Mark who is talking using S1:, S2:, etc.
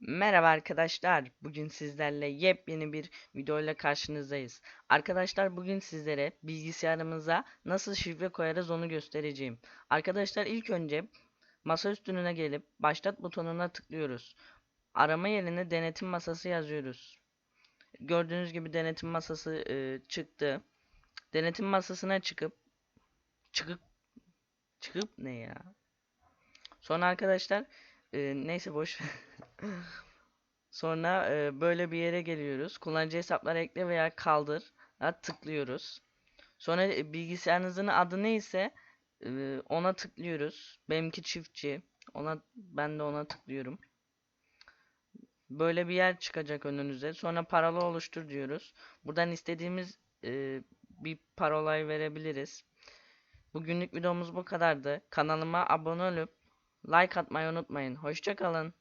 S1: Merhaba arkadaşlar. Bugün sizlerle yepyeni bir videoyla karşınızdayız. Arkadaşlar bugün sizlere bilgisayarımıza nasıl şifre koyarız onu göstereceğim. Arkadaşlar ilk önce masa üstüne gelip başlat butonuna tıklıyoruz. Arama yerine denetim masası yazıyoruz. Gördüğünüz gibi denetim masası e, çıktı. Denetim masasına çıkıp çıkıp çıkıp ne ya? Sonra arkadaşlar e, neyse boş. Sonra e, böyle bir yere geliyoruz. Kullanıcı hesapları ekle veya kaldır. tıklıyoruz. Sonra e, bilgisayarınızın adı neyse e, ona tıklıyoruz. Benimki çiftçi. Ona ben de ona tıklıyorum. Böyle bir yer çıkacak önünüze. Sonra parola oluştur diyoruz. Buradan istediğimiz e, bir parolayı verebiliriz. Bugünlük videomuz bu kadardı. Kanalıma abone olup like atmayı unutmayın. Hoşçakalın.